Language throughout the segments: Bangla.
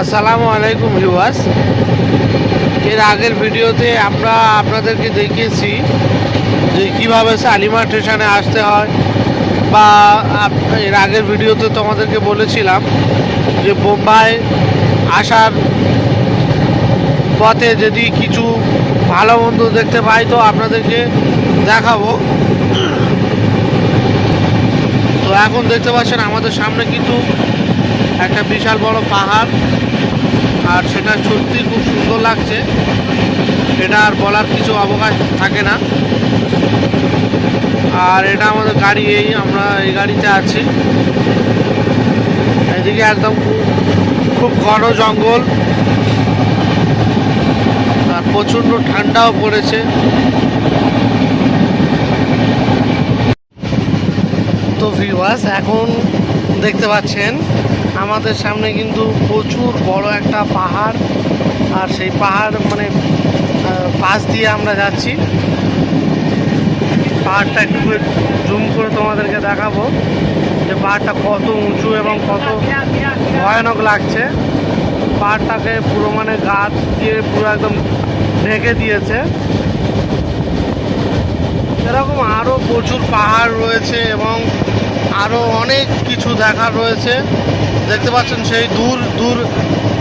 আসসালামু আলাইকুম ভিউয়ার্স। এর আগের ভিডিওতে আমরা আপনাদেরকে দেখিয়েছি যে কীভাবে শালিমার স্টেশনে আসতে হয় বা এর আগের ভিডিওতে তোমাদেরকে বলেছিলাম যে বোম্বাই আসার পথে যদি কিছু ভালো মন্দ দেখতে পাই তো আপনাদেরকে দেখাবো। তো এখন দেখতে পাচ্ছেন আমাদের সামনে কিন্তু একটা বিশাল বড় পাহাড়। আর সেটা সত্যি খুব সুন্দর লাগছে। এটা আর বলার কিছু অবকাশ থাকে না। আর এটা আমাদের গাড়ি, এই আমরা এই গাড়িতে আছি। এদিকে একদম খুব ঘন জঙ্গল। আর প্রচণ্ড ঠান্ডাও পড়েছে। তো ভিউয়ার্স এখন দেখতে পাচ্ছেন আমাদের সামনে কিন্তু প্রচুর বড় একটা পাহাড়, আর সেই পাহাড় মানে পাশ দিয়ে আমরা যাচ্ছি। পাহাড়টা একটু জুম করে তোমাদেরকে দেখাবো যে পাহাড়টা কত উঁচু এবং কত ভয়ানক লাগছে। পাহাড়টাকে পুরো মানে গাছ দিয়ে পুরো একদম ঢেকে দিয়েছে। এরকম আরও প্রচুর পাহাড় রয়েছে এবং আরও অনেক কিছু দেখার রয়েছে। দেখতে পাচ্ছেন সেই দূর দূর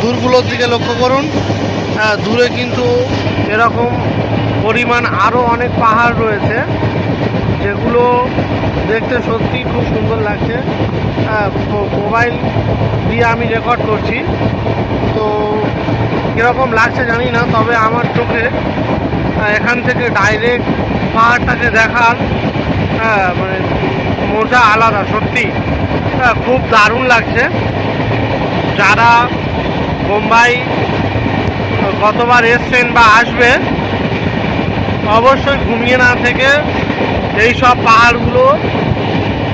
দূরগুলোর দিকে লক্ষ্য করুন। আহ, দূরে কিন্তু এরকম পরিমাণ আরও অনেক পাহাড় রয়েছে যেগুলো দেখতে সত্যি খুব সুন্দর লাগছে। আহ, মোবাইল দিয়ে আমি রেকর্ড করছি। তো কীরকম লাগছে জানি না তবে আমার চোখে এখান থেকে ডাইরেক্ট পাহাড়টাকে দেখার হ্যাঁ মানে মজা আলাদা সত্যি। হ্যাঁ, খুব দারুণ লাগছে। যারা বোম্বাই গতবার এসছেন বা আসবে, অবশ্যই ঘুমিয়ে না থেকে এই সব পাহাড়গুলো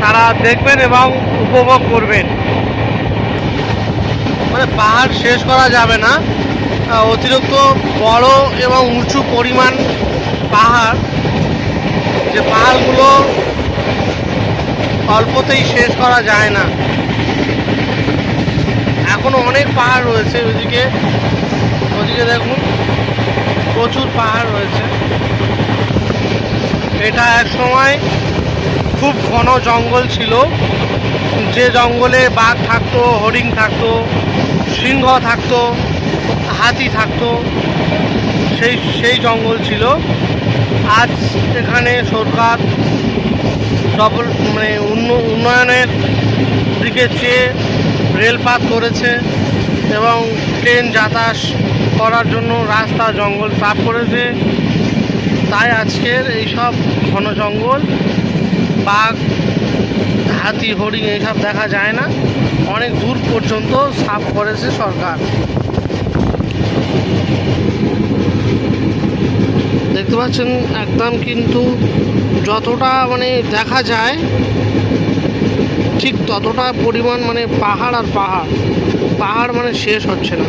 তারা দেখবেন এবং উপভোগ করবেন। মানে পাহাড় শেষ করা যাবে না। অতিরিক্ত বড় এবং উঁচু পরিমাণ পাহাড়, যে পাহাড়গুলো অল্পতেই শেষ করা যায় না। এখনও অনেক পাহাড় রয়েছে ওইদিকে। ওদিকে দেখুন, প্রচুর পাহাড় রয়েছে। এটা এক সময় খুব ঘন জঙ্গল ছিল। যে জঙ্গলে বাঘ থাকতো, হরিণ থাকতো, সিংহ থাকতো, হাতি থাকতো, সেই সেই জঙ্গল ছিল। আজ এখানে সরকার ডবল মানে উন্নয়নের দিকে চেয়ে রেলপাত করেছে এবং ট্রেন যাতায়াত করার জন্য রাস্তা, জঙ্গল সাফ করেছে। তাই আজকের এইসব ঘন জঙ্গল, বাঘ, হাতি, হরিণ এইসব দেখা যায় না। অনেক দূর পর্যন্ত সাফ করেছে সরকার। দেখতে পাচ্ছেন, একদম কিন্তু যতটা মানে দেখা যায় ঠিক ততটা পরিমাণ মানে পাহাড় আর পাহাড়। পাহাড় মানে শেষ হচ্ছে না।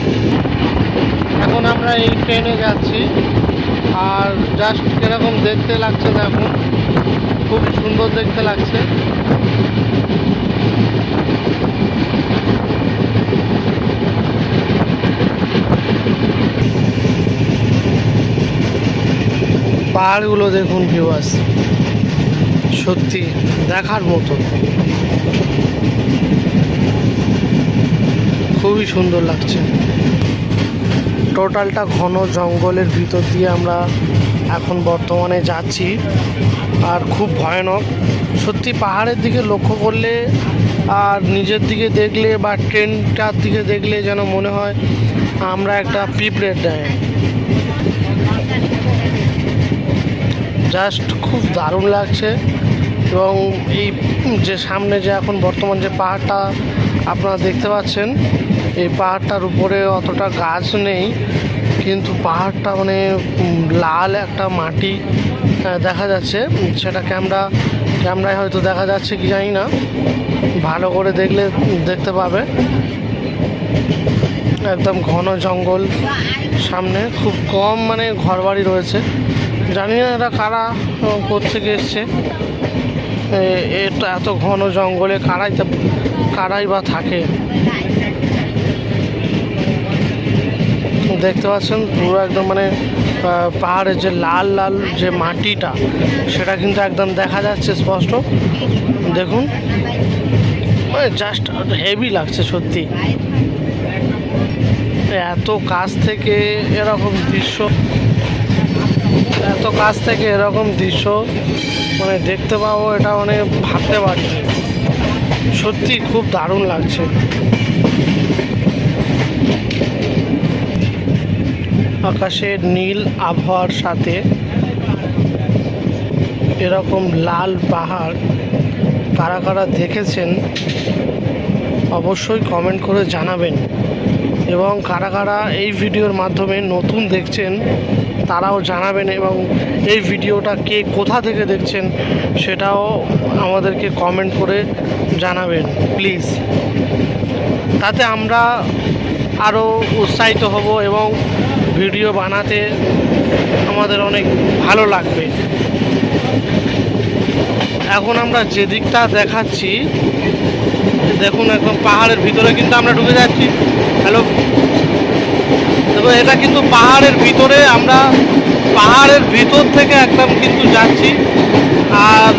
এখন আমরা এই ট্রেনে যাচ্ছি। আর জাস্ট কীরকম দেখতে লাগছে দেখুন খুব সুন্দর দেখতে লাগছে। পাহাড়গুলো দেখুন ভিউয়ার্স সত্যি দেখার মতো। খুবই সুন্দর লাগছে। টোটালটা ঘন জঙ্গলের ভিতর দিয়ে আমরা এখন বর্তমানে যাচ্ছি। আর খুব ভয়ানক। সত্যি পাহাড়ের দিকে লক্ষ্য করলে আর নিজের দিকে দেখলে বা ট্রেনটার দিকে দেখলে যেন মনে হয় আমরা একটা পিঁপড়ের দেয় জাস্ট খুব দারুণ লাগছে। এবং এই যে সামনে যে এখন বর্তমান যে পাহাড়টা আপনারা দেখতে পাচ্ছেন এই পাহাড়টার উপরে অতটা গাছ নেই কিন্তু পাহাড়টা মানে লাল একটা মাটি দেখা যাচ্ছে। সেটা ক্যামেরা ক্যামেরায় হয়তো দেখা যাচ্ছে কি জানি না। ভালো করে দেখলে দেখতে পাবে। একদম ঘন জঙ্গল সামনে খুব কম মানে ঘরবাড়ি রয়েছে। জানি না এরা কারা আহ, কোত্থেকে এসছে। এটা এত ঘন জঙ্গলে কারাই কারাই বা থাকে? দেখতে পাচ্ছেন, পুরো একদম মানে পাহাড়ের যে লাল লাল যে মাটিটা, সেটা কিন্তু একদম দেখা যাচ্ছে স্পষ্ট। দেখুন মানে জাস্ট হেভি লাগছে সত্যি। এত কাছ থেকে এরকম দৃশ্য, এত কাছ থেকে এরকম দৃশ্য। মানে দেখতে পাবো এটা মানে ভাবতে পারিনি। সত্যি খুব দারুণ লাগছে। আকাশের নীল আবহাওয়ার সাথে এরকম লাল পাহাড় কারা কারা দেখেছেন অবশ্যই কমেন্ট করে জানাবেন। এবং কারা কারা এই ভিডিওর মাধ্যমে নতুন দেখছেন তারাও জানাবেন এবং এই ভিডিওটা কে কোথা থেকে দেখছেন সেটাও আমাদেরকে কমেন্ট করে জানাবেন প্লিজ তাতে আমরা আরও উৎসাহিত হব এবং ভিডিও বানাতে আমাদের অনেক ভালো লাগবে। এখন আমরা যে দিকটা দেখাচ্ছি, দেখুন একদম পাহাড়ের ভিতরে কিন্তু আমরা ঢুকে যাচ্ছি। এটা কিন্তু পাহাড়ের ভিতরে, আমরা পাহাড়ের ভিতর থেকে একদম কিন্তু যাচ্ছি। আর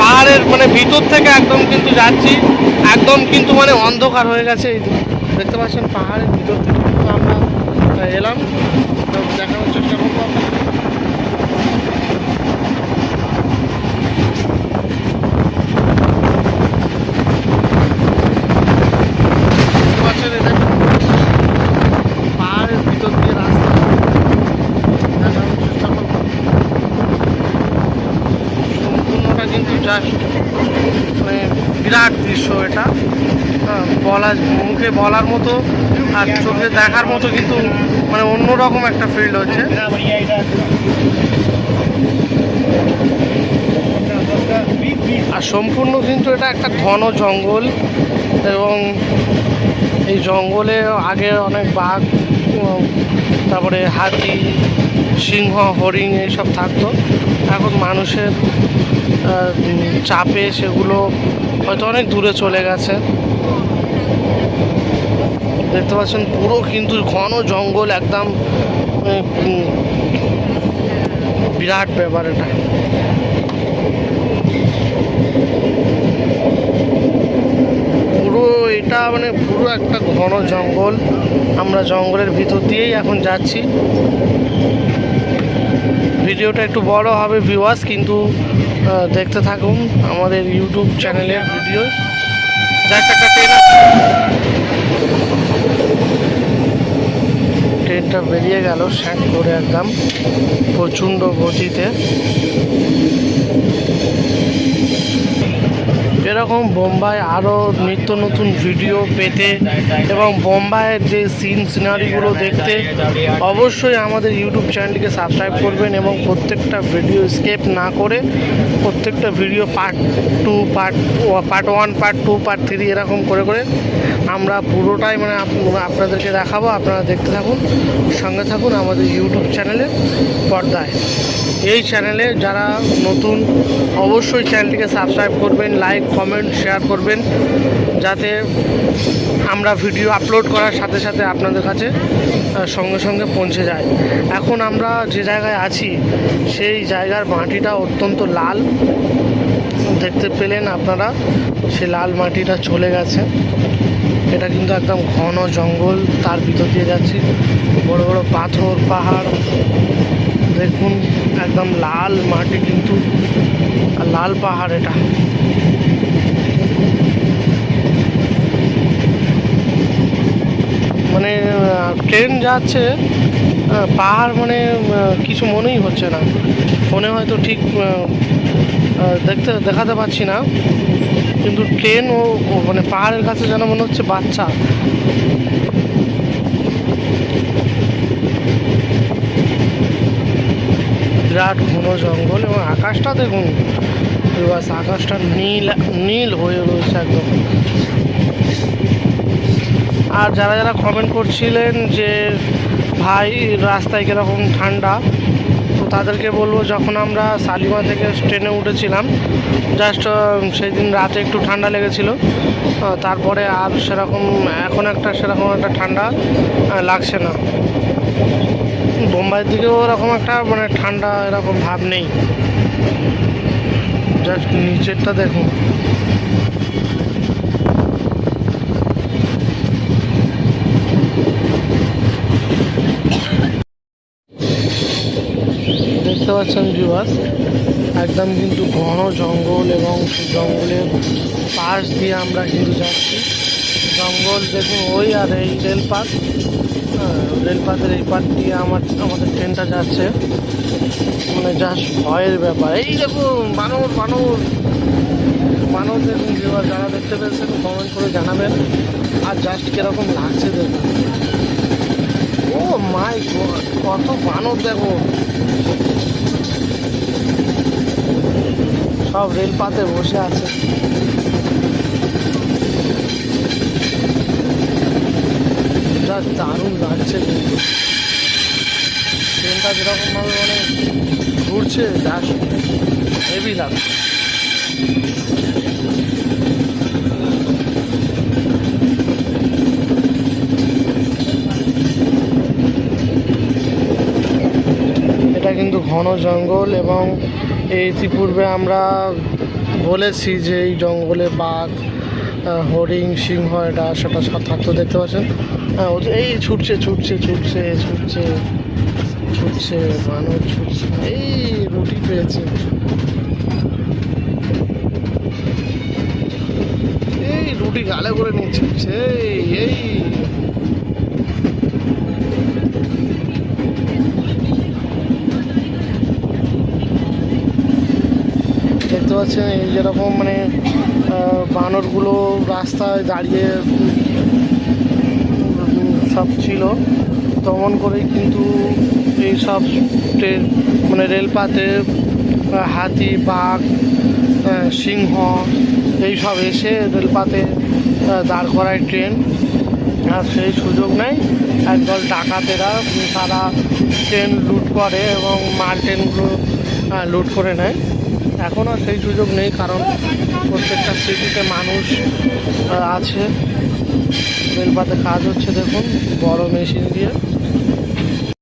পাহাড়ের মানে ভিতর থেকে একদম কিন্তু যাচ্ছি। একদম কিন্তু মানে অন্ধকার হয়ে গেছে। দেখতে পাচ্ছেন পাহাড়ের ভিতর থেকে কিন্তু আমরা এলাম তো দেখানোর চেষ্টা করব আপনাদের। দেখতে পাচ্ছেন এটা পাহাড়ের ভিতর দিয়ে রাস্তা দেখানোর চেষ্টা করব সম্পূর্ণটা কিন্তু জাস্ট মানে বিরাট দৃশ্য এটা হ্যাঁ, বলা মুখে বলার মতো আর চোখে দেখার মতো কিন্তু মানে অন্যরকম একটা ফিল্ড হচ্ছে। আর সম্পূর্ণ কিন্তু এটা একটা ঘন জঙ্গল এবং এই জঙ্গলে আগে অনেক বাঘ তারপরে হাতি, সিংহ, হরিণ এইসব থাকতো। এখন মানুষের চাপে সেগুলো হয়তো অনেক দূরে চলে গেছে। দেখতে পাচ্ছেন, পুরো কিন্তু ঘন জঙ্গল একদম বিরাট ব্যাপার এটা। পুরো এটা মানে পুরো একটা ঘন জঙ্গল। আমরা জঙ্গলের ভিতর দিয়েই এখন যাচ্ছি। ভিডিওটা একটু বড় হবে ভিউয়ার্স কিন্তু দেখতে থাকুন আমাদের ইউটিউব চ্যানেলের ভিডিও দেখ একটা ট্রেন আছে। ট্রেনটা বেরিয়ে গেল শ্যাট করে একদম প্রচণ্ড গতিতে। এরকম বোম্বাই আরও নিত্য নতুন ভিডিও পেতে এবং বোম্বাইয়ের যে সিন সিনারিগুলো দেখতে, অবশ্যই আমাদের ইউটিউব চ্যানেলটিকে সাবস্ক্রাইব করবেন এবং প্রত্যেকটা ভিডিও স্কেপ না করে প্রত্যেকটা video part two part part one part two part three এরকম করে করে আমরা পুরোটাই মানে আপনাদেরকে দেখাবো, আপনারা দেখতে থাকুন, সঙ্গে থাকুন আমাদের ইউটিউব চ্যানেলে পর্দায়। এই চ্যানেলে যারা নতুন, অবশ্যই চ্যানেলটিকে সাবস্ক্রাইব করবেন লাইক কমেন্ট শেয়ার করবেন, যাতে আমরা ভিডিও আপলোড করার সাথে সাথে আপনাদের কাছে সঙ্গে সঙ্গে পৌঁছে যায়। এখন আমরা যে জায়গায় আছি, সেই জায়গার মাটিটা অত্যন্ত লাল। দেখতে পেলেন আপনারা, সে লাল মাটিটা চলে গেছে। এটা কিন্তু একদম ঘন জঙ্গল, তার ভিতর দিয়ে যাচ্ছি। বড় বড় পাথর, পাহাড়। দেখুন, একদম লাল মাটি কিন্তু, লাল পাহাড় এটা। মানে ট্রেন যাচ্ছে পাহাড় মানে কিছু মনেই হচ্ছে না। ফোনে হয়তো ঠিক দেখতে, দেখাতে পাচ্ছি না। কিন্তু ট্রেন ও মানে পাহাড়ের কাছে যেন মনে হচ্ছে বাচ্চা। বিরাট ঘন জঙ্গল এবং আকাশটা দেখুন। বাস, আকাশটা নীল নীল হয়ে রয়েছে একদম। আর যারা যারা কমেন্ট করছিলেন যে, ভাই, রাস্তায় কীরকম ঠান্ডা? তো তাদেরকে বলব, যখন আমরা শালিমা থেকে ট্রেনে উঠেছিলাম জাস্ট সেই দিন রাতে একটু ঠান্ডা লেগেছিল। তারপরে আর সেরকম, এখন একটা সেরকম একটা ঠান্ডা লাগছে না। বোম্বাইয়ের দিকেও ওরকম একটা মানে ঠান্ডা এরকম ভাব নেই। জাস্ট নিচেরটা দেখুন দেখতে পাচ্ছেন ভিউয়ার্স একদম কিন্তু ঘন জঙ্গল এবং জঙ্গলের পাশ দিয়ে আমরা কিন্তু যাচ্ছি। জঙ্গল দেখুন ওই আর এই রেলপাত হ্যাঁ, রেলপাতের এই পাট দিয়ে আমার আমাদের ট্রেনটা যাচ্ছে। মানে জাস্ট ভয়ের ব্যাপার। এই দেখুন মানুষ মানুষ দেখুন ভিউয়ার যারা দেখতে পেয়েছেন কমেন্ট করে জানাবেন। আর জাস্ট কীরকম লাগছে দেখুন। ও মাই কত বানর দেখো সব রেলপাতে বসে আছে। যা দারুণ লাগছে কিন্তু। ট্রেনটা যেরকমভাবে মানে ঘুরছে জাস্ট হেভি লাগছে। এটা কিন্তু ঘন জঙ্গল এবং ইতিপূর্বে আমরা বলেছি যে এই জঙ্গলে বাঘ হরিণ, সিংহ, এটা সেটা থাকতো, দেখতে পাচ্ছেন? হ্যাঁ ও এই ছুটছে ছুটছে ছুটছে ছুটছে ছুটছে, মানুষ ছুটছে, এই রুটি পেয়েছে। এই রুটি গালে করে নিয়ে ছুটছে এই। পাচ্ছেন এই যেরকম মানে বানরগুলো রাস্তায় দাঁড়িয়ে সব ছিল তেমন করেই কিন্তু এই সব ট্রেন মানে রেলপাতে হাতি, বাঘ সিংহ, এই সব এসে রেলপাতে দাঁড় করায় ট্রেন। আর সেই সুযোগ নেই, একদল ডাকাতেরা তারা ট্রেন লুট করে এবং মাল ট্রেনগুলো লুট করে নেয়। এখন আর সেই সুযোগ নেই, কারণ প্রত্যেকটা সিটিতে মানুষ আছে। রেলপাতে কাজ হচ্ছে, দেখুন, বড় মেশিন দিয়ে।